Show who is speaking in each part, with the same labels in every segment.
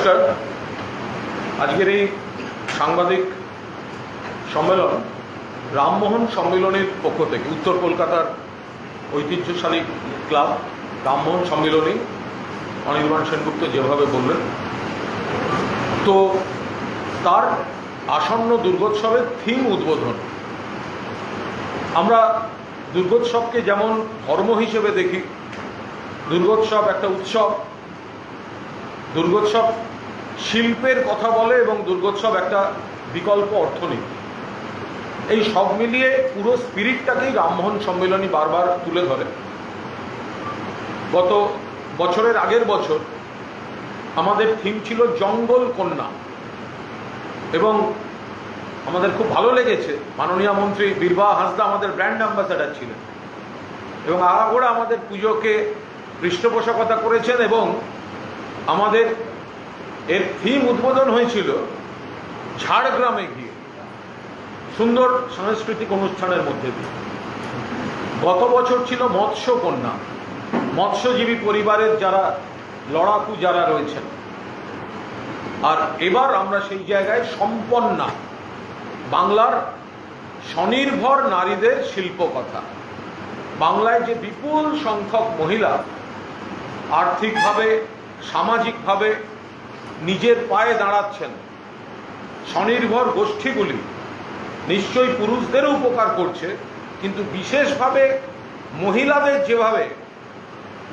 Speaker 1: নমস্কার। আজকের এই সাংবাদিক সম্মেলন রামমোহন সম্মেলনের পক্ষ থেকে, উত্তর কলকাতার ঐতিহ্যশালী ক্লাব, রামমোহন সম্মেলনী, অনির্বাণ সেনগুপ্ত যেভাবে বললেন। তো তার আসন্ন দুর্গোৎসবের থিম উদ্বোধন। আমরা দুর্গোৎসবকে যেমন ধর্ম হিসেবে দেখি, দুর্গোৎসব একটা উৎসব। দুর্গোৎসব শিল্পের কথা বলে এবং দুর্গোৎসব একটা বিকল্প অর্থনীতি। এই সব মিলিয়ে পুরো স্পিরিটটাকেই রামমোহন সম্মেলনী বারবার তুলে ধরে। গত বছরের আগের বছর আমাদের থিম ছিল জঙ্গল কন্যা এবং আমাদের খুব ভালো লেগেছে, মাননীয় মন্ত্রী বীরবাহ হাসদা আমাদের ব্র্যান্ড অ্যাম্বাসাডার ছিলেন এবং আগাগোড়া আমাদের পুজোকে পৃষ্ঠপোষকতা করেছেন এবং আমাদের এর থিম উদ্বোধন হয়েছিল ঝাড়গ্রামে গিয়ে, সুন্দর সাংস্কৃতিক অনুষ্ঠানের মধ্যে দিয়ে। গত বছর ছিল মৎস্য কন্যা মৎস্যজীবী পরিবারের যারা, লড়াকু যারা রয়েছেন। আর এবার আমরা সেই জায়গায় সম্পন্না, বাংলার স্বনির্ভর নারীদের শিল্পকথা। বাংলায় যে বিপুল সংখ্যক মহিলা আর্থিকভাবে, সামাজিকভাবে নিজের পায়ে দাঁড়াচ্ছেন। স্বনির্ভর গোষ্ঠীগুলি নিশ্চয়ই পুরুষদেরও উপকার করছে, কিন্তু বিশেষভাবে মহিলাদের যেভাবে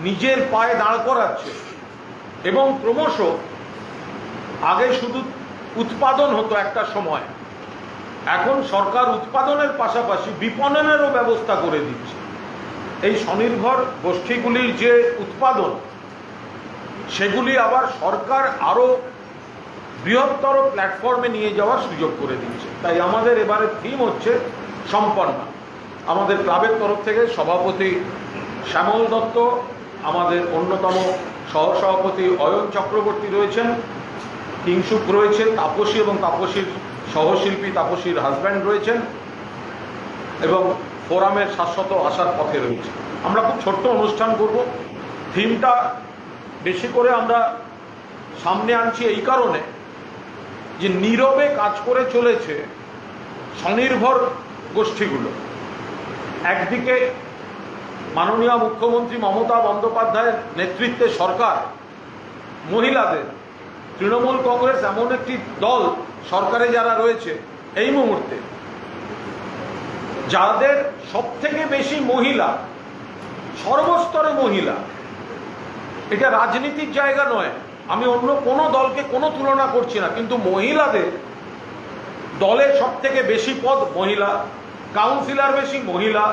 Speaker 1: নিজের পায়ে দাঁড় করাচ্ছে এবং ক্রমশ আগে শুধু উৎপাদন হতো একটা সময়, এখন সরকার উৎপাদনের পাশাপাশি বিপণনেরও ব্যবস্থা করে দিচ্ছে। এই স্বনির্ভর গোষ্ঠীগুলির যে উৎপাদন সেগুলি আবার সরকার আরও বৃহত্তর প্ল্যাটফর্মে নিয়ে যাওয়ার সুযোগ করে দিচ্ছে তাই আমাদের এবারে থিম হচ্ছে সম্পন্ন। আমাদের ক্লাবের তরফ থেকে সভাপতি শ্যামল দত্ত, আমাদের অন্যতম সহসভাপতি অয়ন চক্রবর্তী রয়েছেন, কিংসুক রয়েছে তাপসী এবং তাপসীর সহশিল্পী তাপসীর হাজব্যান্ড রয়েছেন এবং ফোরামের শাশ্বত আসার পথে রয়েছে। আমরা খুব ছোট্ট অনুষ্ঠান করব। থিমটা বেশি করে আমরা সামনে আনছি এই কারণে যে নীরবে কাজ করে চলেছে স্বনির্ভর গোষ্ঠীগুলো। একদিকে মাননীয় মুখ্যমন্ত্রী মমতা বন্দ্যোপাধ্যায়ের নেতৃত্বে সরকার, মহিলাদের, তৃণমূল কংগ্রেস এমন একটি দল সরকারে যারা রয়েছে এই মুহূর্তে, যাদের সবথেকে বেশি মহিলা, সর্বস্তরে মহিলা এটা রাজনীতির জায়গা নয়। আমি অন্য কোনো দলকে কোনো তুলনা করছি না, কিন্তু মহিলাদের দলে সব থেকে বেশি পদ মহিলা কাউন্সিলর বেশি মহিলা,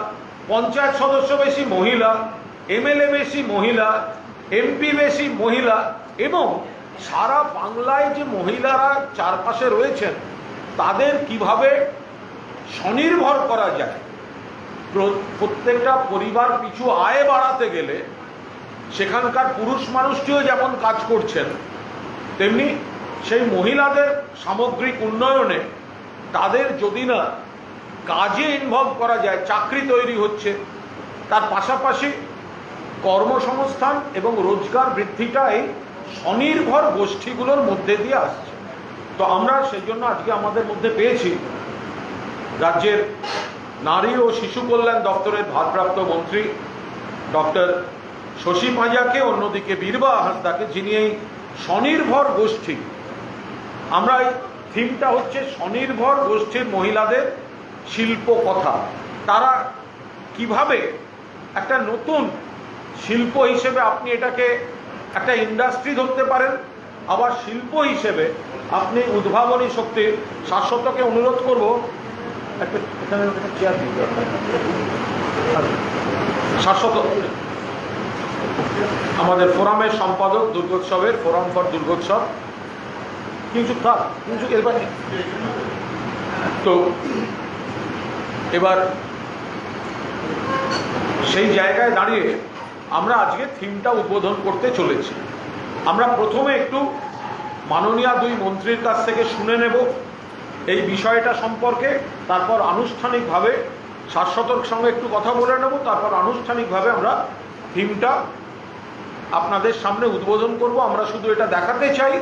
Speaker 1: পঞ্চায়েত সদস্য বেশি মহিলা, এমএলএ বেশি মহিলা, এমপি বেশি মহিলা, এবং সারা বাংলায় যে মহিলারা চারপাশে রয়েছেন, তাদের কীভাবে স্বনির্ভর করা যায়? প্রত্যেকটা পরিবার পিছু আয় বাড়াতে গেলে সেখানকার পুরুষ মানুষটিও যেমন কাজ করছেন, তেমনি সেই মহিলাদের সামগ্রিক উন্নয়নে তাদের যদি না কাজে ইনভলভ করা যায়, চাকরি তৈরি হচ্ছে, তার পাশাপাশি কর্মসংস্থান এবং রোজগার বৃদ্ধিটাই স্বনির্ভর গোষ্ঠীগুলোর মধ্যে দিয়ে আসছে। তো আমরা সেই জন্য আজকে আমাদের মধ্যে পেয়েছি রাজ্যের নারী ও শিশু কল্যাণ দপ্তরের ভারপ্রাপ্ত মন্ত্রী ডক্টর শশী পাঁজাকে অন্যদিকে বীরবা হাসদাকে, যিনি এই স্বনির্ভর গোষ্ঠী। আমরা এই থিমটা হচ্ছে স্বনির্ভর গোষ্ঠীর মহিলাদের শিল্প কথা। তারা কীভাবে একটা নতুন শিল্প হিসেবে আপনি এটাকে একটা ইন্ডাস্ট্রি ধরতে পারেন, আবার শিল্প হিসেবে আপনি উদ্ভাবনী শক্তির শাশ্বতকে অনুরোধ করব। একটা শাশ্বত। আমাদের ফোরামের সম্পাদক দুর্গোৎসবের ফোরাম ফর দুর্গোৎসব। কিঞ্চুক থাক কিঞ্চুক এবার তো, এবার সেই জায়গায় দাঁড়িয়ে আমরা আজকে থিমটা উদ্বোধন করতে চলেছি। আমরা প্রথমে একটু মাননীয় দুই মন্ত্রীর কাছ থেকে শুনে নেব এই বিষয়টা সম্পর্কে, তারপর আনুষ্ঠানিকভাবে শাশ্বতর সঙ্গে একটু কথা বলে নেব, তারপর আনুষ্ঠানিকভাবে আমরা থিমটা আপনাদের সামনে উদ্বোধন করব। আমরা শুধু এটা দেখাতে চাই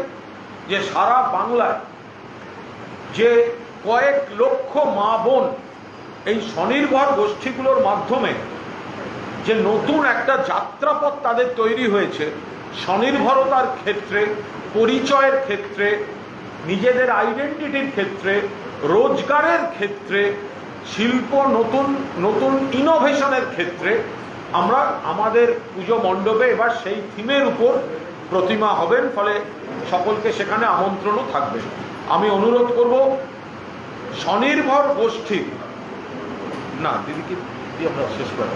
Speaker 1: যে সারা বাংলায় যে কয়েক লক্ষ মা বোন এই স্বনির্ভর গোষ্ঠীগুলোর মাধ্যমে যে নতুন একটা যাত্রাপথ তাদের তৈরি হয়েছে, স্বনির্ভরতার ক্ষেত্রে, পরিচয়ের ক্ষেত্রে, নিজেদের আইডেন্টিটির ক্ষেত্রে, রোজগারের ক্ষেত্রে, শিল্প নতুন নতুন ইনোভেশনের ক্ষেত্রে আমরা আমাদের পুজো মণ্ডপে এবার সেই থিমের উপর প্রতিমা হবেন, ফলে সকলকে সেখানে আমন্ত্রণও থাকবে। আমি অনুরোধ করব, স্বনির্ভর গোষ্ঠী, না দিদিকে দিয়ে আমরা শেষ করব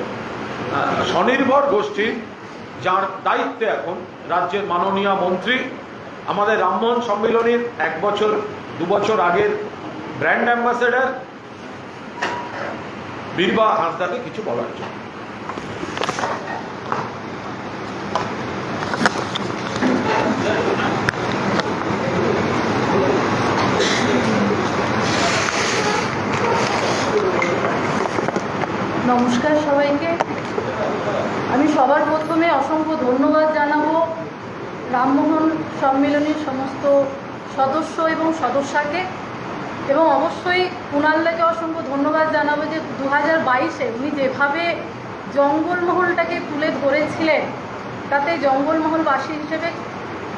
Speaker 1: স্বনির্ভর গোষ্ঠী, যার দায়িত্বে এখন রাজ্যের মাননীয় মন্ত্রী, আমাদের রামমোহন সম্মিলনীর এক বছর, দু বছর আগের ব্র্যান্ড অ্যাম্বাসেডার, বীরবা হাঁসদাকে কিছু বলার জন্য।
Speaker 2: নমস্কার সবাইকে। আমি সবার প্রথমে অসংখ্য ধন্যবাদ জানাব রামমোহন সম্মেলনের সমস্ত সদস্য এবং সদস্যাকে। এবং অবশ্যই কুণালদাকে অসংখ্য ধন্যবাদ জানাব যে দু হাজার বাইশে উনি যেভাবে জঙ্গলমহলটাকে তুলে ধরেছিলেন, তাতে জঙ্গলমহলবাসী হিসেবে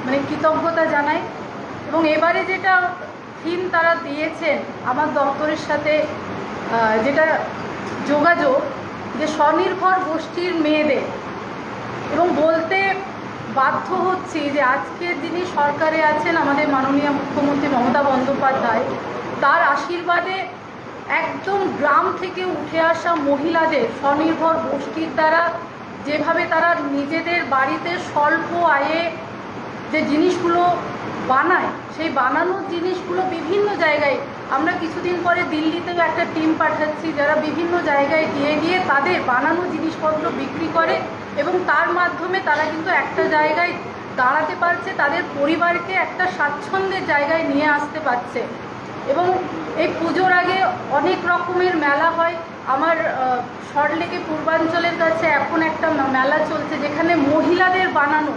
Speaker 2: মানে কৃতজ্ঞতা জানাই। এবং এবারে যেটা থিম তারা দিয়েছেন আমার দপ্তরের সাথে যেটা যোগাযোগ যে স্বনির্ভর গোষ্ঠীর মেয়েদের। এবং বলতে বাধ্য হচ্ছি যে আজকের যিনি সরকারে আছেন আমাদের মাননীয় মুখ্যমন্ত্রী মমতা বন্দ্যোপাধ্যায়। তার আশীর্বাদে একদম গ্রাম থেকে উঠে আসা মহিলাদের স্বনির্ভর গোষ্ঠীর দ্বারা যেভাবে তারা নিজেদের বাড়িতে স্বল্প আয়ে যে জিনিসগুলো বানায়, সেই বানানোর জিনিসগুলো বিভিন্ন জায়গায় আমরা কিছুদিন পরে দিল্লিতেও একটা টিম পাঠাচ্ছি যারা বিভিন্ন জায়গায় গিয়ে গিয়ে তাদের বানানো জিনিসপত্র বিক্রি করে এবং তার মাধ্যমে তারা কিন্তু একটা জায়গায় দাঁড়াতে পারছে, তাদের পরিবারকে একটা স্বাচ্ছন্দ্যের জায়গায় নিয়ে আসতে পারছে। এবং এই পুজোর আগে অনেক রকমের মেলা হয়। আমার সল্টলেকে পূর্বাঞ্চলের কাছে এখন একটা মেলা চলছে যেখানে মহিলাদের বানানো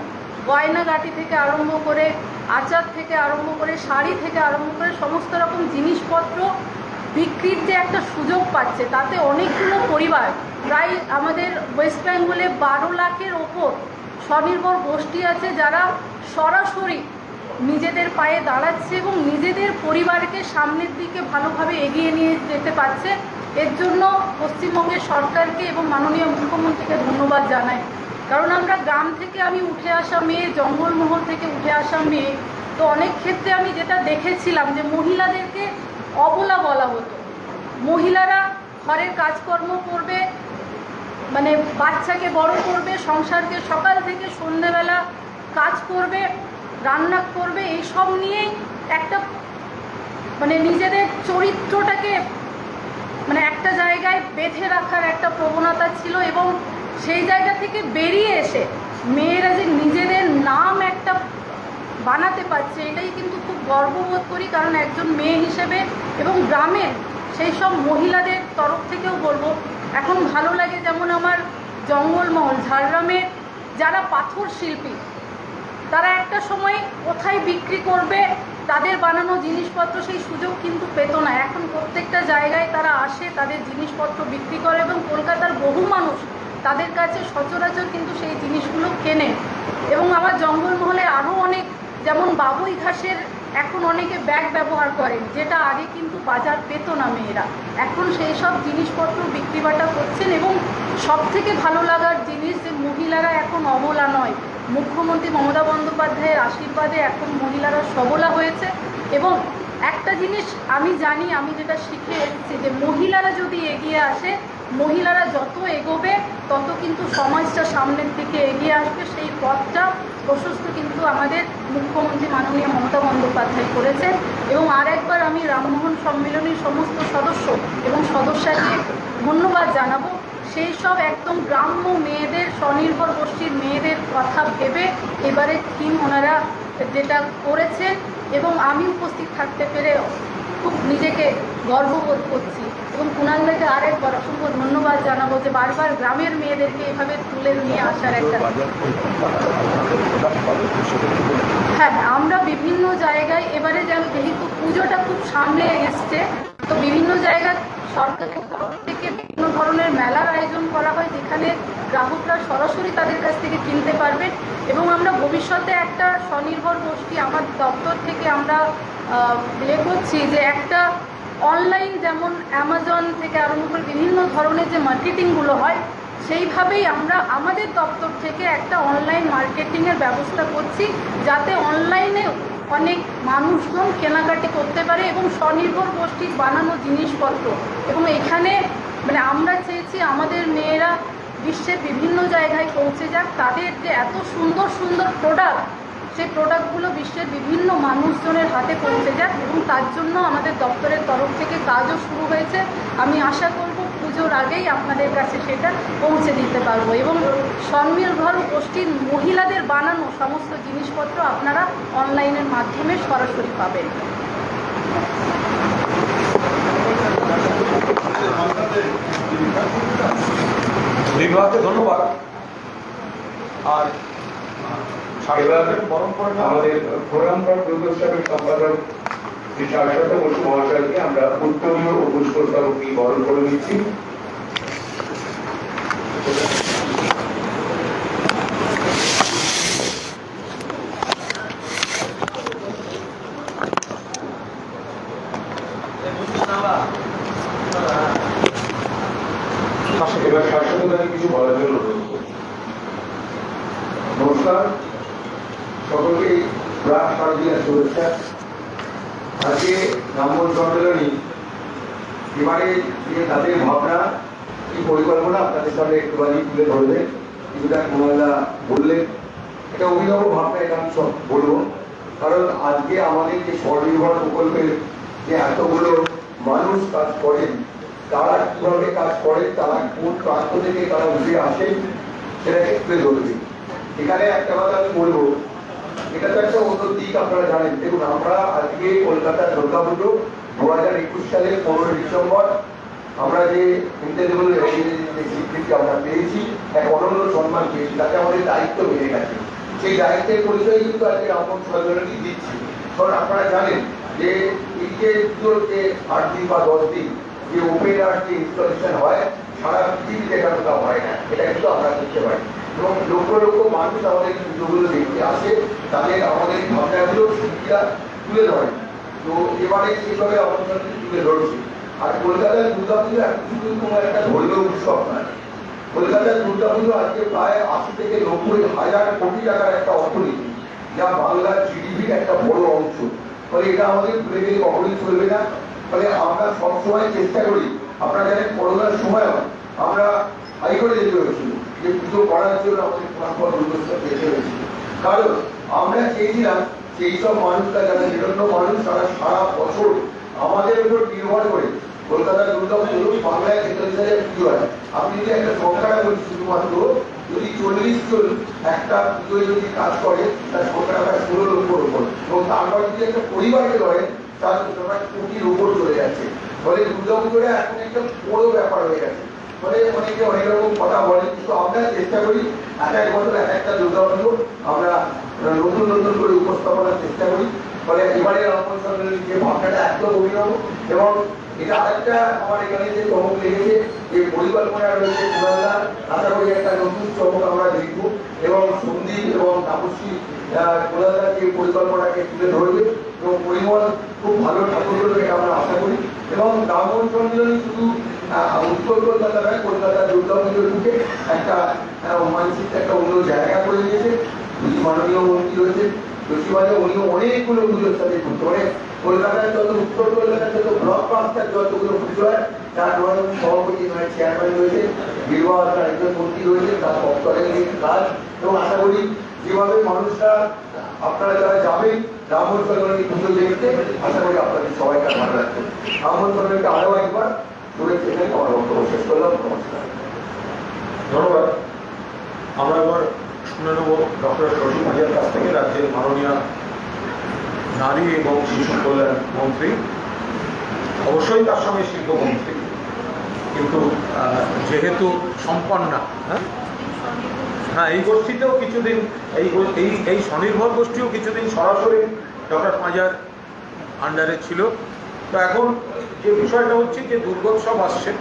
Speaker 2: গয়নাগাটি থেকে আরম্ভ করে আচার থেকে আরম্ভ করে, শাড়ি থেকে আরম্ভ করে সমস্ত রকম জিনিসপত্র বিক্রির যে একটা সুযোগ পাচ্ছে, তাতে অনেকগুলো পরিবার, প্রায় আমাদের ওয়েস্ট বেঙ্গলে বারো লাখের ওপর স্বনির্ভর গোষ্ঠী আছে, যারা সরাসরি নিজেদের পায়ে দাঁড়াচ্ছে এবং নিজেদের পরিবারকে সামনের দিকে ভালোভাবে এগিয়ে নিয়ে যেতে পারছে। এর জন্য পশ্চিমবঙ্গের সরকারকে এবং মাননীয় মুখ্যমন্ত্রীকে ধন্যবাদ জানাই। কারণ আমরা গ্রাম থেকে আমি উঠে আসা মেয়ে, জঙ্গলমহল থেকে উঠে আসা মেয়ে, তো অনেক ক্ষেত্রে আমি যেটা দেখেছিলাম যে মহিলাদেরকে অবলা বলা হতো। মহিলারা ঘরের কাজকর্ম করবে মানে বাচ্চাকে বড় করবে, সংসারকে সকাল থেকে সন্ধেবেলা কাজ করবে, রান্না করবে এই সব নিয়েই একটা মানে নিজেদের চরিত্রটাকে মানে একটা জায়গায় বেঁধে রাখার একটা প্রবণতা ছিল এবং সেই জায়গা থেকে বেরিয়ে এসে মেয়েরা যে নিজেদের নাম একটা বানাতে পারছে, এটাই কিন্তু খুব গর্ববোধ করি। কারণ একজন মেয়ে হিসেবে এবং গ্রামের সেই সব মহিলাদের তরফ থেকেও বলব, এখন ভালো লাগে যেমন আমার জঙ্গলমহল ঝাড়গ্রামের যারা পাথর শিল্পী, তারা একটা সময় কোথায় বিক্রি করবে, তাদের বানানো জিনিসপত্র সেই সুযোগ কিন্তু পেত না। এখন প্রত্যেকটা জায়গায় তারা আসে, তাদের জিনিসপত্র বিক্রি করে এবং কলকাতার বহু মানুষ তাদের কাছে সচরাচর কিন্তু সেই জিনিসগুলো কেনে। এবং আমার জঙ্গলমহলে আরও অনেক, যেমন বাবুই ঘাসের এখন অনেকে ব্যাগ ব্যবহার করেন, যেটা আগে কিন্তু বাজার পেত না মেয়েরা। এখন সেই সব জিনিসপত্র বিক্রি বাটা করছেন এবং সব থেকে ভালো লাগার জিনিস যে মহিলারা এখন অবলা নয়। মুখ্যমন্ত্রী মমতা বন্দ্যোপাধ্যায়ের আশীর্বাদে এখন মহিলারা সবলা হয়েছে। এবং একটা জিনিস আমি জানি, আমি যেটা শিখে এসেছি যে মহিলারা যদি এগিয়ে আসে মহিলারা যত এগোবে, তত কিন্তু সমাজটা সামনের দিকে এগিয়ে আসবে। সেই পথটা প্রশস্ত কিন্তু আমাদের মুখ্যমন্ত্রী মাননীয় মমতা বন্দ্যোপাধ্যায় করেছেন। এবং আর একবার আমি রামমোহন সম্মেলনের সমস্ত সদস্য এবং সদস্যকে ধন্যবাদ জানাব। সেই সব একদম গ্রাম্য মেয়েদের, স্বনির্ভর গোষ্ঠীর মেয়েদের কথা ভেবে এবারে থিম ওনারা যেটা করেছেন এবং আমি উপস্থিত থাকতে পেরে খুব নিজেকে গর্ববোধ করছি। এবং কুণালদাকে আরেকবার অসংখ্য ধন্যবাদ জানাব যে বারবার গ্রামের মেয়েদেরকে এভাবে তুলে নিয়ে আসার একটা হ্যাঁ আমরা বিভিন্ন জায়গায় এবারে যেন যেহেতু পুজোটা খুব সামনে এসছে, তো বিভিন্ন জায়গায় সরকারের তরফ থেকে বিভিন্ন ধরনের মেলার আয়োজন করা হয় যেখানে গ্রাহকরা সরাসরি তাদের কাছ থেকে কিনতে পারবেন এবং আমরা ভবিষ্যতে একটা স্বনির্ভর গোষ্ঠী আমার দপ্তর থেকে আমরা ইয়ে করছি যে একটা অনলাইন যেমন অ্যামাজন থেকে আরম্ভ করে বিভিন্ন ধরনের যে মার্কেটিংগুলো হয়, সেইভাবেই আমরা আমাদের দপ্তর থেকে একটা অনলাইন মার্কেটিংয়ের ব্যবস্থা করছি, যাতে অনলাইনে অনেক মানুষজন কেনাকাটি করতে পারে এবং স্বনির্ভর গোষ্ঠীর বানানো জিনিসপত্র। এবং এখানে মানে আমরা চেয়েছি আমাদের মেয়েরা বিশ্বের বিভিন্ন জায়গায় পৌঁছে যাক, তাদের যে এত সুন্দর সুন্দর প্রোডাক্ট সেই প্রোডাক্টগুলো বিশ্বের বিভিন্ন মানুষজনের হাতে পৌঁছে যাক এবং তার জন্য আমাদের দপ্তরের তরফ থেকে কাজও শুরু হয়েছে। আমি আশা করব পুজোর আগেই আপনাদের কাছে সেটা পৌঁছে দিতে পারব এবং স্বনির্ভর গোষ্ঠীর মহিলাদের বানানো সমস্ত জিনিসপত্র আপনারা অনলাইনের মাধ্যমে সরাসরি পাবেন।
Speaker 1: ধন্যবাদ। আর
Speaker 3: এবার আমাদের দুর্গোৎসবের শ্রী শাশ্বত বসু মহাশয়কে আমরা উত্তরীয় ও পুষ্পস্তবকটি বরণ করে নিচ্ছি এবার শাশ্বত দাকে কিছু বলার জন্য অনুরোধ করছি। নমস্কার সকলকে প্রাক শারদীয় শুভেচ্ছা আজকে ব্রাহ্মণ সম্মেলনী এবারে যে তাদের ভাবনা কি পরিকল্পনা আপনাদের সামনে একটুখানি তুলে ধরবে কিছুটা কুমারদা বললেন। এটা অভিনব ভাবনা এটা আমি সব বলব। কারণ আজকে আমাদের যে স্বনির্ভর প্রকল্পের যে এতগুলো মানুষ কাজ করেন, তারা কীভাবে কাজ করেন, তারা কোন প্রান্ত থেকে তারা উঠে আসেন, সেটাকে তুলে ধরবে। এখানে একটা কথা আমি বলব। এটা তো একটা অন্য দিক আপনারা জানেন। দেখুন, আমরা আজকে কলকাতার দুর্গাপুজো দু হাজার একুশ সালের পনেরোই ডিসেম্বর। আমরা যে ইন্টারনেবল স্বীকৃতি আমরা পেয়েছি, এক অনন্য সম্মান পেয়েছি, তাতে আমাদের দায়িত্ব বেড়ে গেছে। সেই দায়িত্বের পরিচয় কিন্তু আজকে রামন সরকারকে দিচ্ছি। কারণ আপনারা জানেন যে এই যে আট দিন বা দশ দিন যে ওপেন আর্ট যে ইনস্টলেশন হয়, সারা পৃথিবীতে এটা হয় না। এটা কিন্তু আমরা করতে পারি এবং লক্ষ লক্ষ মানুষ আমাদের পুজোগুলো দেখতে আসে, তাদের আমাদের ভাবনাগুলো সুবিধা তুলে ধরে। তো এবারে সেভাবে আমাদের তুলে ধরছি। আর কলকাতার দুর্গা পুজো এখন কোনো একটা ধর্মীয় উৎসব নয়। কলকাতার দুর্গা পুজো আজকে প্রায় আশি থেকে নব্বই হাজার কোটি টাকার একটা অর্থনীতি, যা বাংলার জিডিপির একটা বড় অংশ। ফলে এটা আমাদের ভুলে গেলে কখনোই চলবে না। ফলে আমরা সবসময় চেষ্টা করি, আপনারা জানেন করোনার সময়ও আমরা হাই করে যেতে হয়েছিল। যে পুজো করার জন্য আমাদের পরস্পর দুর্গোৎসব যেতে হয়েছিল কারণ আমরা চেয়েছিলাম সেই সব মানুষরা যারা নিরন্ন মানুষ তারা সারা বছর আমাদের উপর নির্ভর করে কলকাতার দুর্গা পুজো বাংলায় তেতাল্লিশ হাজার পুজো হয়? আপনি যদি একটা সংখ্যাটা বলছি শুধুমাত্র যদি চল্লিশ জন একটা পুজোয় যদি কাজ করে, তার সংখ্যাটা ষোলো লক্ষর উপর। এবং তারপর যদি একটা পরিবারকে ধরেন তার সংখ্যা কোটির উপর চলে যাচ্ছে। ফলে দুর্গা পুজোটা এখন একটা বড় ব্যাপার হয়ে গেছে। অনেকে অনেক রকম কথা বলে কিন্তু আমরা চেষ্টা করি এক এক বছর এক একটা দুর্গা পুজো আমরা নতুন নতুন করে উপস্থাপনার চেষ্টা করি। ফলে এবারে রঙ্গন সম্মেলনের যে ভাবনাটা একদম অভিনব এবং এটা আরেকটা আমার এখানে যে চমক লেগেছে, যে পরিকল্পনা রয়েছে আশা করি একটা নতুন চমক আমরা দেখব এবং সন্দীপ এবং তাপসী যে পরিকল্পনাকে তুলে ধরবে এবং পরিমল খুব ভালো ঠাকুর আমরা আশা করি। এবং সম্মেলনী শুধু উত্তর কলকাতা নয় কলকাতার দুর্গা পুজোর দিকে একটা মানসিক একটা অন্য জায়গা করে দুই মাননীয় মন্ত্রী রয়েছে যোশীবাজার উনিও অনেকগুলো পুজোর সাথে যুক্ত। মানে কলকাতার যত, উত্তর কলকাতার যত ব্লক মাস্টার যতগুলো পুজো হয়, তার ধরুন সভাপতি নয় চেয়ারম্যান রয়েছে বিবাহ তার একজন মন্ত্রী রয়েছে তার দপ্তরে নিয়ে কাজ। এবং আশা করি যেভাবে মানুষরা, আপনারা যারা যাবেন, ব্রাহ্মণ সরকারি পুজো দেখতে, আশা করি আপনাদের সবাইকে ভালো লাগবে ব্রাহ্মণ সরকারকে আরও একবার
Speaker 1: ধন্যবাদ। আমরা এবার শুনে নেব ডক্টর শশী হাজার কাছ থেকে, রাজ্যের মাননীয় নারী এবং শিশু কল্যাণ মন্ত্রী। অবশ্যই তার সঙ্গে শিল্পমন্ত্রী কিন্তু যেহেতু সম্পন্না হ্যাঁ? হ্যাঁ এই গোষ্ঠীতেও কিছুদিন, এই এই এই স্বনির্ভর গোষ্ঠীও কিছুদিন সরাসরি ডক্টর পাঁজার আন্ডারে ছিল। তো এখন যে বিষয়টা হচ্ছে যে দুর্গোৎসব আসছে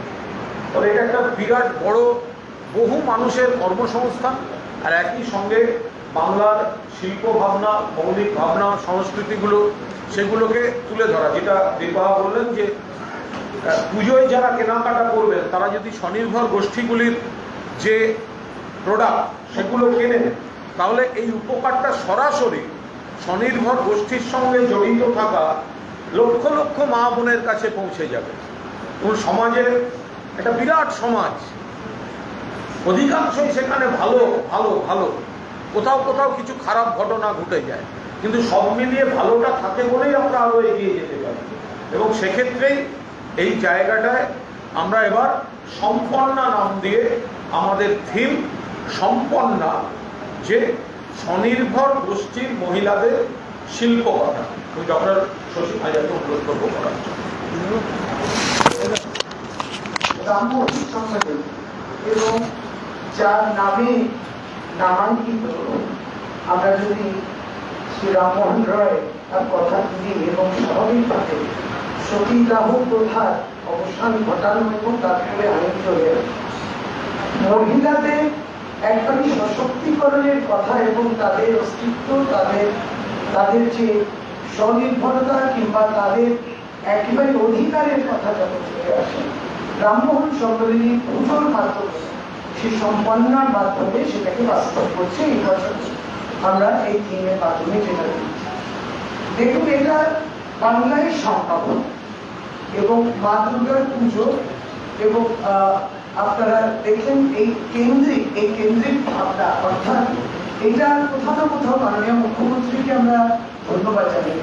Speaker 1: তবে এটা একটা বিরাট বড় বহু মানুষের কর্মসংস্থান, আর একই সঙ্গে বাংলার শিল্প ভাবনা, মৌলিক ভাবনা, সংস্কৃতিগুলো, সেগুলোকে তুলে ধরা, যেটা বিবাহ বললেন যে পুজোয় যারা কেনাকাটা করবেন, তারা যদি স্বনির্ভর গোষ্ঠীগুলির যে প্রোডাক্ট সেগুলো কেনেন, তাহলে এই উপকারটা সরাসরি স্বনির্ভর গোষ্ঠীর সঙ্গে জড়িত থাকা লক্ষ লক্ষ মা বোনের কাছে পৌঁছে যাবে। এবং সমাজের একটা বিরাট সমাজ, অধিকাংশই সেখানে ভালো ভালো ভালো। কোথাও কোথাও কিছু খারাপ ঘটনা ঘটে যায়। কিন্তু সব মিলিয়ে ভালোটা থাকে বলেই আমরা আরও এগিয়ে যেতে পারি। এবং সেক্ষেত্রেই এই জায়গাটায় আমরা এবার সম্পন্না নাম দিয়ে আমাদের থিম সম্পন্না, যে স্বনির্ভর গোষ্ঠীর মহিলাদের শিল্পকথা। আমি ডক্টর শশী ভাইয়াকে অনুরোধ করব করার
Speaker 4: এবং যার নামে নামাঙ্কিত আমরা যদি শ্রী রামমোহন রয় তার কথা তুলি এবং স্বাভাবিকভাবে সতীদাহ প্রথার অবসান ঘটানো এবং তারপরে আইন চলে। মহিলাদের একদমই সশক্তিকরণের কথা এবং তাদের অস্তিত্ব, তাদের তাদের যে স্বনির্ভরতা কিংবা তাদের একেবারে অধিকারের কথা যখন চলে আসে রামমোহন সম্মেলনী পুজোর মাধ্যমে সে সম্পন্নার মাধ্যমে সেটাকে বাস্তব করছে এই বছর। আমরা এই থিমের মাধ্যমে যেটা দেখুন, এটা বাংলায় সম্ভাবন এবং মা দুর্গার পুজো এবং আপনারা দেখেন এই কেন্দ্রিক এই কেন্দ্রিক ভাবনা, অর্থাৎ এটা কোথাও না কোথাও মাননীয় মুখ্যমন্ত্রীকে আমরা ধন্যবাদ জানাই।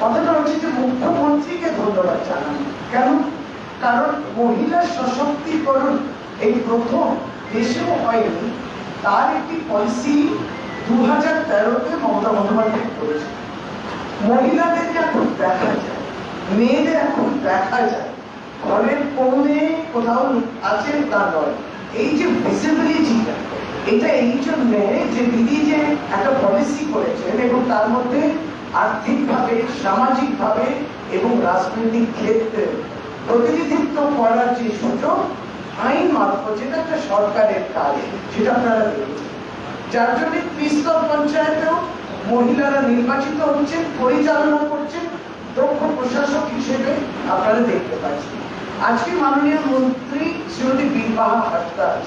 Speaker 4: কথাটা হচ্ছে যে মুখ্যমন্ত্রীকে ধন্যবাদ জানান কেন? কারণ মহিলা সশক্তিকরণ এই প্রথম দেশেও হয়নি। তার একটি পলিসি দু হাজার তেরোতে মমতা বন্দ্যোপাধ্যায় করেছে মহিলাদেরকে এখন দেখা যায়, মেয়েদের এখন দেখা যায়, ঘরের কোণে কোথাও আছে তা নয়। এই যে ভিজিবিলিটিটা এটা এই জন্য যে দিদি যে একটা পলিসি করেছেন এবং তার মধ্যে আর্থিকভাবে, সামাজিকভাবে এবং রাজনৈতিক ক্ষেত্রে প্রতিনিধিত্ব করার যে সুযোগ, আইন মারফত যেটা একটা সরকারের কাজ, সেটা আপনারা যার জন্য ত্রিস্তর পঞ্চায়েতেও মহিলারা নির্বাচিত হচ্ছেন, পরিচালনা করছেন, দক্ষ প্রশাসক হিসেবে আপনারা দেখতে পাচ্ছেন। আজকে মাননীয় মন্ত্রী শ্রীমতী বীরবাহা ভট্টাচার্য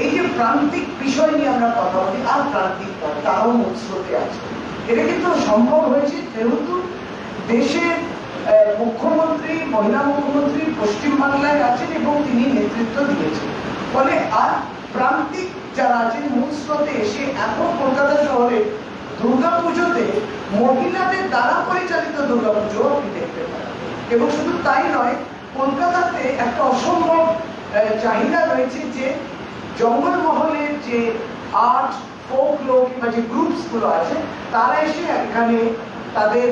Speaker 4: এই যে প্রান্তিক বিষয় নিয়ে আমরা কথা বলি, আর প্রান্তিক নয় তারাও মুখ্যতে আছে। এটা কিন্তু সম্ভব হয়েছে যেহেতু দেশের মুখ্যমন্ত্রী, মহিলা মুখ্যমন্ত্রী পশ্চিমবাংলায় আছেন এবং তিনি নেতৃত্ব দিয়েছেন। ফলে আর প্রান্তিক যারা আছেন মূল স্রোতে এসে এখন কলকাতা শহরে দুর্গাপুজোতে মহিলাদের দ্বারা পরিচালিত দুর্গাপুজো আপনি দেখতে পারেন। এবং শুধু তাই নয়, কলকাতাতে একটা অসম্ভব চাহিদা রয়েছে যে জঙ্গলমহলের যে আর্ট, ফোক লোক কিংবা যে গ্রুপসগুলো আছে, তারা এসে এখানে তাদের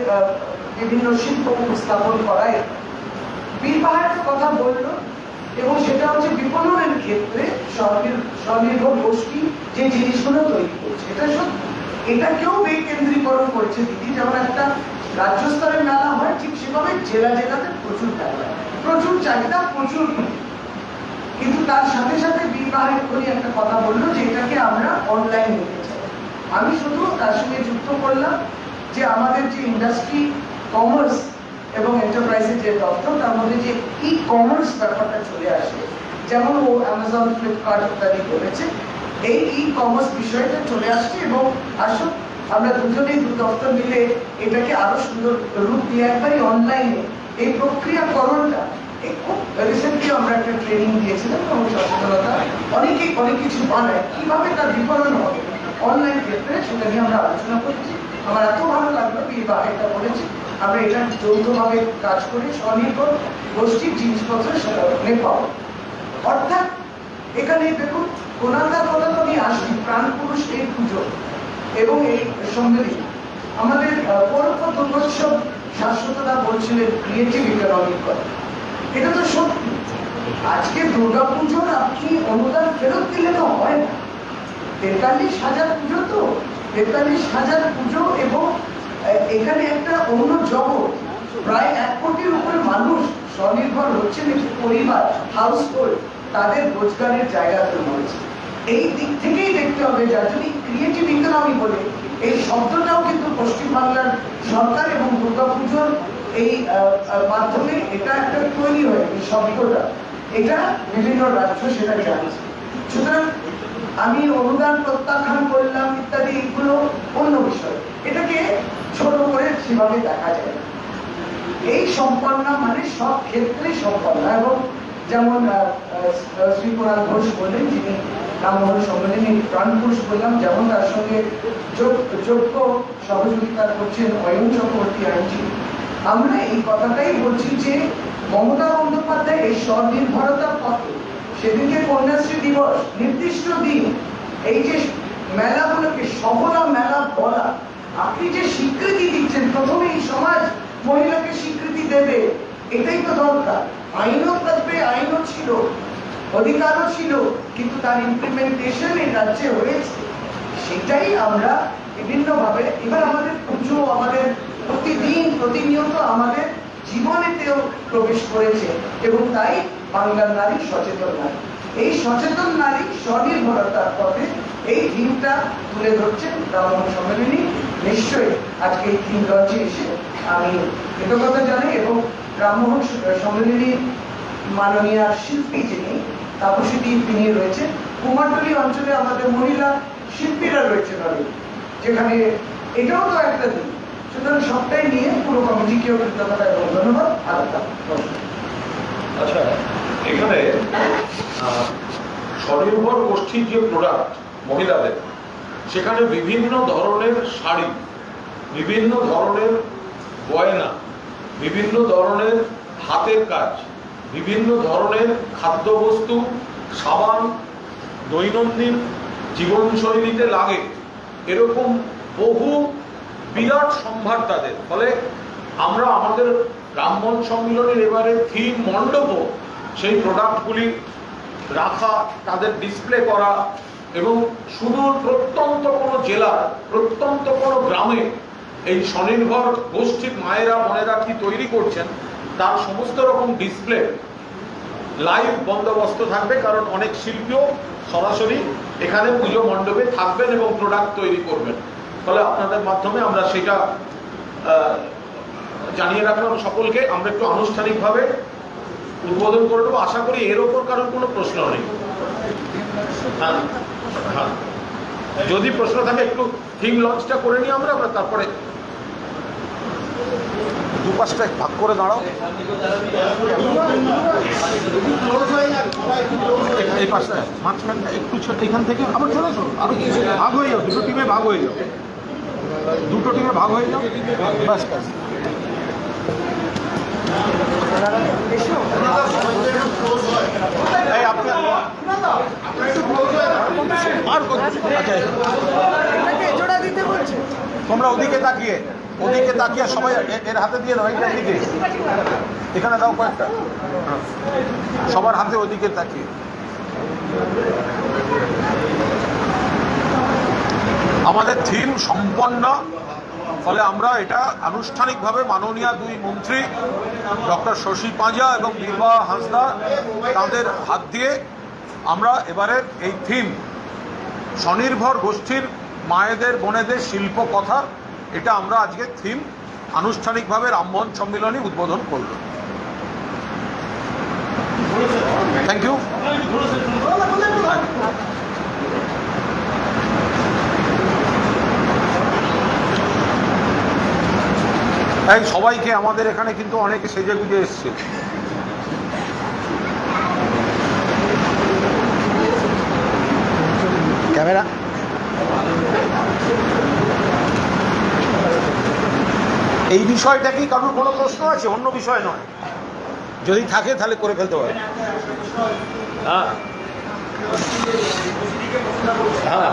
Speaker 4: বিভিন্ন শিল্প উপস্থাপন করায়। বিবাহের কথা বলল, এবং সেটা হচ্ছে বিপণনের ক্ষেত্রে স্বনির্ভর গোষ্ঠী যে জিনিসগুলো তৈরি করছে, এটা সত্যি। এটাকেও বিকেন্দ্রীকরণ করছে দিদি, যেমন একটা রাজ্য স্তরে মেলা হয়, ঠিক সেভাবে জেলা জেলাতে প্রচুর মেলা প্রচুর চাহিদা, প্রচুর। কিন্তু তার সাথে সাথে বিবাহের করি একটা কথা বলল যে এটাকে আমরা অনলাইন নিতে চাই। আমি শুধু তার সঙ্গে যুক্ত করলাম যে আমাদের যে ইন্ডাস্ট্রি কমার্স এবং এন্টারপ্রাইজের যে দপ্তর, তার মধ্যে যে ই কমার্স ব্যাপারটা চলে আসে, যেমন ও অ্যামাজন ফ্লিপকার্ট ইত্যাদি বলেছে, এই ই কমার্স বিষয়টা চলে আসছে এবং আসুন, আমরা দুজনেই দু দপ্তর মিলে এটাকে আরও সুন্দর রূপ দিয়ে একবারই অনলাইনে এই প্রক্রিয়াকরণটা এই খুব রিসেন্টলি আমরা একটা ট্রেনিং দিয়েছিলাম, এবং সচেতনতা অনেকেই অনেক কিছু বানায়। কীভাবে তার বিপণন হবে অনলাইন ক্ষেত্রে সেটা নিয়ে আমরা আলোচনা করছি। আমার এত ভালো লাগল বিবাহ এটা বলেছি আমরা এটা যৌথভাবে কাজ করি স্বনির্ভর গোষ্ঠীর জিনিসপত্র সেটা ওখানে পাবো। অর্থাৎ এখানে দেখুন কোনাকার কথা তো আমি আসি প্রাণ পুরুষ এই পুজো এবং এই সম্মেলন আমাদের পরোক্ষ দুর্গোৎসব শাশ্বতদা বলছিলেন ক্রিয়েটিভ ইকোনমিক কথা এটা তো সত্যি। আজকে দুর্গা পুজোর আপনি অনুদান ফেরত দিলে তো হয় না। তেতাল্লিশ হাজার পুজো তো। তেতাল্লিশ হাজার পুজো এবং এখানে একটা অন্য জগৎ। প্রায় এক কোটির উপরে মানুষ স্বনির্ভর হচ্ছে একটি পরিবার হাউস হোল্ড তাদের রোজগারের জায়গা তৈরি হয়েছে এই দিক থেকেই দেখতে হবে যার জন্য ক্রিয়েটিভ ইকোনমি বলে, এই শব্দটাও কিন্তু পশ্চিমবাংলার সরকার এবং দুর্গাপুজোর এই মাধ্যমে এটা একটা তৈরি হয় এই শব্দটা। এটা বিভিন্ন রাজ্য সেটা জানছে। সুতরাং আমি অনুদান প্রত্যাখ্যান করলাম ইত্যাদি এগুলো অন্য বিষয়। এটাকে ছোট করে সেভাবে দেখা যায়। এই সম্পন্না মানে সব ক্ষেত্রে সম্পন্ন। এবং যেমন আহ, আহ, শ্রী কুণাল ঘোষ বললেন যিনি রামমোহন সম্মেলনে প্রাণপুরুষ বললাম যেমন তার সঙ্গে যোগ্য সহযোগিতা করছেন অয়ন চক্রবর্তী আইনজীবী। আমরা এই কথাটাই বলছি যে মমতা বন্দ্যোপাধ্যায় এই স্বনির্ভরতার পথে সেদিনকে কন্যাশ্রী দিবস, নির্দিষ্ট দিন, এই যে মেলাগুলোকে সফলা মেলা বলা, আপনি যে স্বীকৃতি দিচ্ছেন, প্রথমে এই সমাজ মহিলাকে স্বীকৃতি দেবে, এটাই তো দরকার। আইনও থাকবে, আইনও ছিল, অধিকারও ছিল, কিন্তু তার ইমপ্লিমেন্টেশন এই রাজ্যে হয়েছে। সেটাই আমরা বিভিন্নভাবে, এবার আমাদের পুজো, আমাদের প্রতিদিন প্রতিনিয়ত আমাদের জীবনেতেও প্রবেশ করেছে এবং তাই বাংলার নারী সচেতন নারী। এই সচেতন নারী স্বনির্ভরতার পথে এই থিমটা তুলে ধরছেন রামমোহন সম্মেলনী। নিশ্চয়ই আজকে এই থিম লঞ্চে এসে আমি কৃতজ্ঞতা জানাই এবং রামমোহন সম্মেলনী মাননীয় শিল্পী যিনি তাপসীদি তিনি রয়েছে কুমারটুলি অঞ্চলে আমাদের মহিলা শিল্পীরা রয়েছে অনেক, যেখানে এটাও তো একটা দিন। সুতরাং সবটাই নিয়ে পুরো কমিটিকেও কৃতজ্ঞতা এবং ধন্যবাদ। আলাদা
Speaker 1: আচ্ছা এখানে স্বনির্ভর গোষ্ঠীর যে প্রোডাক্ট মহিলাদের, সেখানে বিভিন্ন ধরনের শাড়ি, বিভিন্ন ধরনের গয়না, বিভিন্ন ধরনের হাতের কাজ, বিভিন্ন ধরনের খাদ্যবস্তু, সাবান, দৈনন্দিন জীবনশৈলীতে লাগে। এরকম বহু বিরাট সম্ভার তাদের। ফলে আমরা আমাদের ব্রাহ্মণ সম্মিলনের এবারে থিম মণ্ডপও সেই প্রোডাক্টগুলি রাখা, তাদের ডিসপ্লে করা এবং সুদূর প্রত্যন্ত কোনো জেলার, প্রত্যন্ত কোনো গ্রামে এই স্বনির্ভর গোষ্ঠীর মায়েরা, বোনেরা কি তৈরি করছেন, তার সমস্ত রকম ডিসপ্লে লাইভ বন্দোবস্ত থাকবে, কারণ অনেক শিল্পীও সরাসরি এখানে পুজো মণ্ডপে থাকবেন এবং প্রোডাক্ট তৈরি করবেন। ফলে আপনাদের মাধ্যমে আমরা সেটা জানিয়ে রাখলাম সকলকে। আমরা একটু আনুষ্ঠানিকভাবে উদ্বোধন করে দেবো। আশা করি এর ওপর কারোর কোনো প্রশ্ন নেই। হ্যাঁ হ্যাঁ। যদি প্রশ্ন থাকে, একটু থিম লঞ্চটা করে নিই আমরা আমরা তারপরে দু পাঁচটা ভাগ করে দাঁড়াও। এই পাশটা। মাঝখানটা একটু এখান থেকে আবার চলে আসো আরও ভাগ হয়ে যাও, দুটো টিমে ভাগ হয়ে যাও। দুটো টিমে ভাগ হয়ে যাও কত- আচ্ছা তোমরা ওদিকে তাকিয়ে ওদিকে তাকিয়ে সবাই এর হাতে দিয়ে দাও এইটার দিকে এখানে দাও কয়েকটা। সবার হাতে ওদিকে তাকিয়ে। আমাদের থিম সম্পন্ন। ফলে আমরা এটা আনুষ্ঠানিকভাবে মাননীয় দুই মন্ত্রী, ডক্টর শশী পাঁজা এবং বীরবা হাঁসদা, তাদের হাত দিয়ে আমরা এবারের এই থিম, স্বনির্ভর গোষ্ঠীর মায়েদের, বোনেদের শিল্প কথা এটা আমরা আজকে থিম আনুষ্ঠানিকভাবে রামমোহন সম্মিলনী উদ্বোধন করব। থ্যাংক ইউ এই সবাইকে আমাদের এখানে কিন্তু অনেকে সেজে গুজে এসছে। ক্যামেরা। এই বিষয়টা কি কারোর কোনো প্রশ্ন আছে? অন্য বিষয় নয়। যদি থাকে তাহলে করে ফেলতে পারে। হ্যাঁ। হ্যাঁ,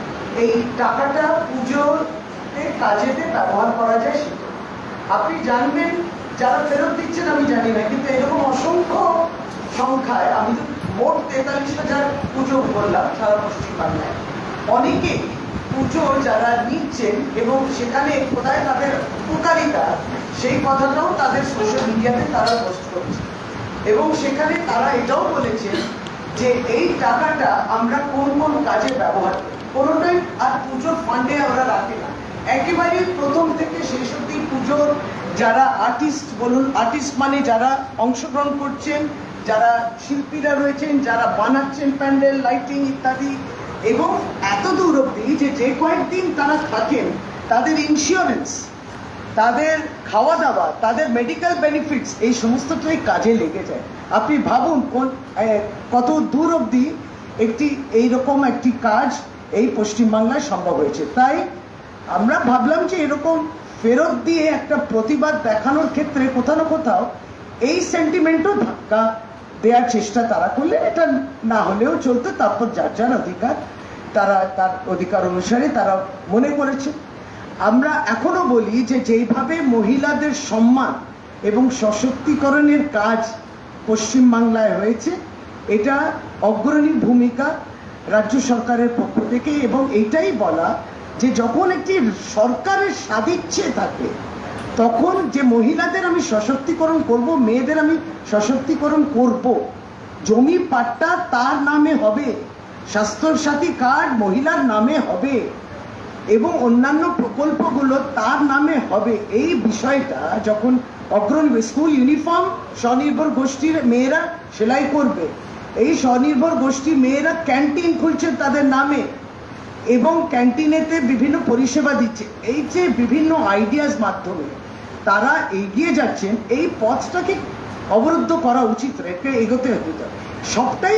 Speaker 4: এই টাকাটা পুজোতে, কাজেতে ব্যবহার করা যায় সেটা। আপনি জানবেন, যারা ফেরত দিচ্ছেন আমি জানি না, কিন্তু এরকম অসংখ্য সংখ্যায়, আমি তো মোট তেতাল্লিশ হাজার পুজো করলাম সারা পশ্চিমবাংলায় অনেকেই পুজো যারা নিচ্ছেন এবং সেখানে কোথায় তাদের উপকারিতা সেই কথাটাও তাদের সোশ্যাল মিডিয়াতে তারা পোস্ট করছে। এবং সেখানে তারা এটাও বলেছেন যে এই টাকাটা আমরা কোন কোন কাজে ব্যবহার করি। কোনোটাই আর পুজোর ফান্ডে আমরা রাখি না। একেবারে প্রথম থেকে শেষ অব্দি পুজোর যারা আর্টিস্ট বলুন আর্টিস্ট মানে যারা অংশগ্রহণ করছেন, যারা শিল্পীরা রয়েছেন, যারা বানাচ্ছেন প্যান্ডেল লাইটিং ইত্যাদি, এবং এত দূর অব্দি যে যে কয়েকদিন তারা থাকেন, তাদের ইন্স্যুরেন্স তাদের খাওয়া দাওয়া তাদের মেডিকেল বেনিফিটস এই সমস্তটাই কাজে লেগে যায়। আপনি ভাবুন কোন কত দূর অবধি একটি, এইরকম একটি কাজ এই পশ্চিমবাংলায় সম্ভব হয়েছে। তাই আমরা ভাবলাম যে এরকম ফেরত দিয়ে একটা প্রতিবাদ দেখানোর ক্ষেত্রে কোথাও না কোথাও এই সেন্টিমেন্টও ধাক্কা দেওয়ার চেষ্টা তারা করলে, এটা না হলেও চলতো, তারপর যার যার অধিকার, তারা তার অধিকার অনুসারে তারা মনে করেছে। আমরা এখনও বলি যে যেইভাবে মহিলাদের সম্মান এবং সশক্তিকরণের কাজ পশ্চিমবাংলায় হয়েছে, এটা অগ্রণী ভূমিকা রাজ্য সরকারের পক্ষ থেকে এবং এইটাই বলা যে যখন একটি সরকারের সাদিচ্ছে থাকে, তখন যে মহিলাদের আমি সশক্তিকরণ করব, মেয়েদের আমি সশক্তিকরণ করব, জমি পাট্টা তার নামে হবে স্বাস্থ্যসাথী কার্ড মহিলার নামে হবে এবং অন্যান্য প্রকল্পগুলো তার নামে হবে। এই বিষয়টা যখন অগ্রণী স্কুল ইউনিফর্ম স্বনির্ভর গোষ্ঠীর মেয়েরা সেলাই করবে এই স্বনির্ভর গোষ্ঠী মেয়েরা ক্যান্টিন খুলছে তাদের নামে এবং ক্যান্টিনেতে বিভিন্ন পরিষেবা দিচ্ছে। এই যে বিভিন্ন আইডিয়াস মাধ্যমে তারা এগিয়ে যাচ্ছেন, এই পথটাকে অবরুদ্ধ করা উচিত রেখে এগোতে হতে সবটাই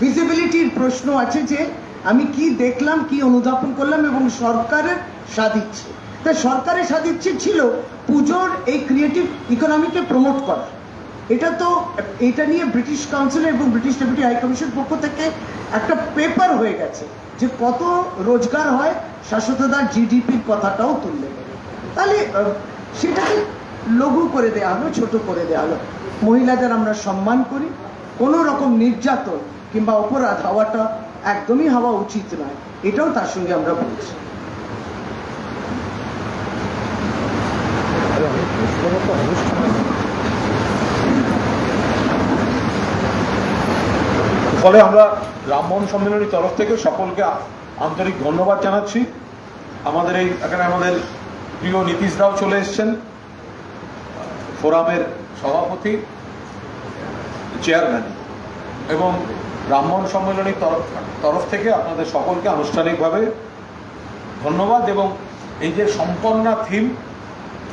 Speaker 4: ভিজিবিলিটির প্রশ্ন আছে যে আমি কি দেখলাম, কি অনুধাবন করলাম এবং সরকারের সাদিচ্ছে। তা সরকারের সাদিচ্ছে ছিল পুজোর এই ক্রিয়েটিভ ইকোনমিকে প্রমোট করা। এটা তো, এটা নিয়ে ব্রিটিশ কাউন্সিল এবং ব্রিটিশ ডেপুটি হাই কমিশন পক্ষ থেকে একটা পেপার হয়ে গেছে যে কত রোজগার হয় শাশ্বতদার জিডিপির কথাটাও তুললে। তাহলে সেটাকে লঘু করে দেওয়া হলো, ছোট করে দেওয়া হলো। মহিলাদের আমরা সম্মান করি, কোনো রকম নির্যাতন কিংবা অপরাধ হওয়াটা একদমই হওয়া উচিত নয়। এটাও তার সঙ্গে আমরা বলছি।
Speaker 1: ফলে আমরা রামমোহন সম্মেলনীর তরফ থেকে সকলকে আন্তরিক ধন্যবাদ জানাচ্ছি। আমাদের এই এখানে আমাদের প্রিয় নীতিশ রাও চলে এসছেন, ফোরামের সভাপতি, চেয়ারম্যান, এবং রামমোহন সম্মেলনীর তরফ তরফ থেকে আপনাদের সকলকে আনুষ্ঠানিকভাবে ধন্যবাদ এবং এই যে সম্পন্না থিম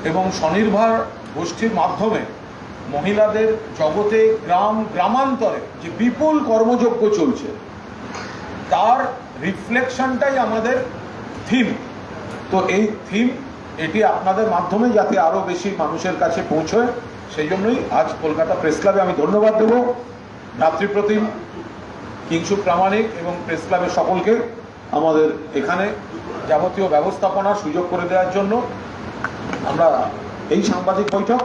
Speaker 1: এবং স্বনির্ভর গোষ্ঠীর মাধ্যমে মহিলাদের জগতে গ্রাম, গ্রামান্তরে যে বিপুল কর্মযজ্ঞ চলছে, তার রিফ্লেকশনটাই আমাদের থিম তো এই থিম এটি আপনাদের মাধ্যমে যাতে আরও বেশি মানুষের কাছে পৌঁছয়, সেই জন্যই আজ কলকাতা প্রেস ক্লাবে আমি ধন্যবাদ দেব। ভ্রাতৃপ্রতিম কিংসু প্রামাণিক এবং প্রেস ক্লাবের সকলকে আমাদের এখানে যাবতীয় ব্যবস্থাপনার সুযোগ করে দেওয়ার জন্য আমরা এই সাংবাদিক বৈঠক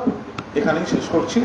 Speaker 1: এখানেই শেষ করছি।